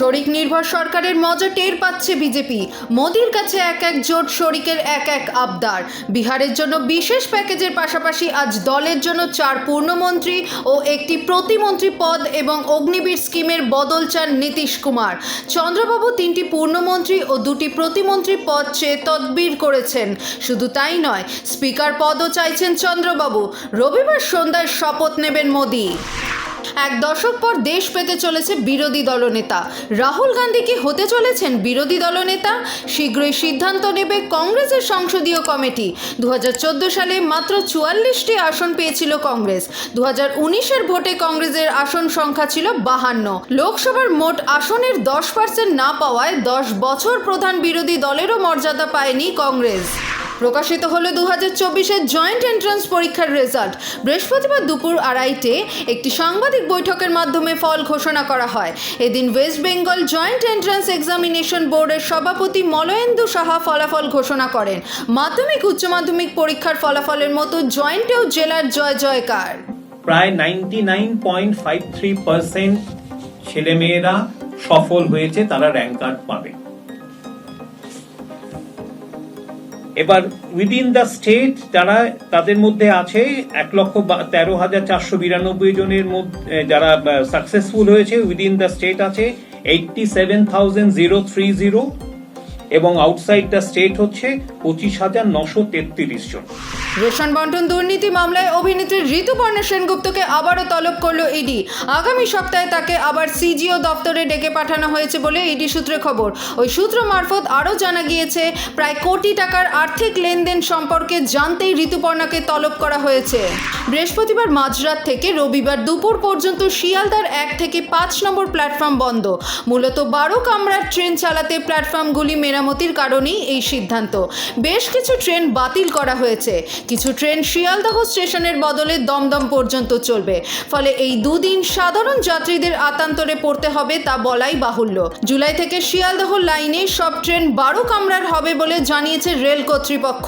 আত্মনির্ভর সরকারের মজা টের পাচ্ছে বিজেপি। মোদির কাছে এক এক জোট শরিকের এক এক আবদার। বিহারের জন্য বিশেষ প্যাকেজের পাশাপাশি আজ দলের জন্য চার পূর্ণমন্ত্রী ও একটি প্রতিমন্ত্রী পদ এবং অগ্নিবীর স্কিমের বদল চান নীতিশ কুমার। চন্দ্রবাবু তিনটি পূর্ণমন্ত্রী ও দুটি প্রতিমন্ত্রী পদ চেয়ে তদবির করেছেন। শুধু তাই নয়, স্পিকার পদও চাইছেন চন্দ্রবাবু। রবিবার সন্ধ্যায় শপথ নেবেন মোদি। এক দশক পর দেশ পেতে চলেছে বিরোধী দলনেতা। রাহুল গান্ধী কি হতে চলেছেন বিরোধী দলনেতা? শীঘ্রই সিদ্ধান্ত নেবে কংগ্রেসের সংসদীয় কমিটি। দুহাজার চোদ্দ সালে মাত্র চুয়াল্লিশটি আসন পেয়েছিল কংগ্রেস। দু উনিশের ভোটে কংগ্রেসের আসন সংখ্যা ছিল বাহান্ন। লোকসভার মোট আসনের দশ পার্সেন্ট না পাওয়ায় দশ বছর প্রধান বিরোধী দলেরও মর্যাদা পায়নি কংগ্রেস। প্রকাশিত হলো দু হাজার চব্বিশের জয়েন্ট এন্ট্রান্স পরীক্ষার রেজাল্ট বৃহস্পতিবার দুপুর আড়াইটে একটি সাংবাদিক বৈঠকের মাধ্যমে ফল ঘোষণা করা হয়। এদিন West Bengal joint entrance examination বোর্ডের সভাপতি মলয়েন্দু সাহা ফলাফল ঘোষণা করেন। মাধ্যমিক, উচ্চ মাধ্যমিক পরীক্ষার ফলাফলের মতো জয়েন্টেও জেলার জয় জয়কার। প্রায় ninety nine point five three percent ছেলেমেয়েরা সফল হয়েছে, তারা র্যাঙ্ক কার্ড পাবে। এবার উইদিন দ্য স্টেট যারা তাদের মধ্যে আছে এক লক্ষ তেরো হাজার চারশো বিরানব্বই জনের মধ্যে যারা সাকসেসফুল হয়েছে উইদিন দ্য স্টেট আছে eighty seven thousand zero three zero এবং আউটসাইড দ্য স্টেট হচ্ছে পঁচিশ হাজার নশো তেত্রিশ জন। রেশন বন্টন দুর্নীতি মামলায় অভিনেত্রী ঋতুপর্ণা সেনগুপ্তকে আবারও তলব করল ইডি। আগামী সপ্তাহে তাকে আবার সিজিও দপ্তরে ডেকে পাঠানো হয়েছে বলে ইডি সূত্রে খবর। ওই সূত্র মারফত আরও জানা গিয়েছে, প্রায় কোটি টাকার আর্থিক লেনদেন সম্পর্কে জানতেই ঋতুপর্ণাকে তলব করা হয়েছে। বৃহস্পতিবার মাঝরাত থেকে রবিবার দুপুর পর্যন্ত শিয়ালদার এক থেকে পাঁচ নম্বর প্ল্যাটফর্ম বন্ধ। মূলত বারো কামরার ট্রেন চালাতে প্ল্যাটফর্মগুলি মেরামতির কারণেই এই সিদ্ধান্ত। বেশ কিছু ট্রেন বাতিল করা হয়েছে। কিছু ট্রেন শিয়ালদহ স্টেশনের বদলে দমদম পর্যন্ত চলবে। ফলে এই দুদিন সাধারণ যাত্রীদের আতান্তরে পড়তে হবে তা বলাই বাহুল্য। জুলাই থেকে শিয়ালদহ লাইনে সব ট্রেন বারো কামরার হবে বলে জানিয়েছে রেল কর্তৃপক্ষ।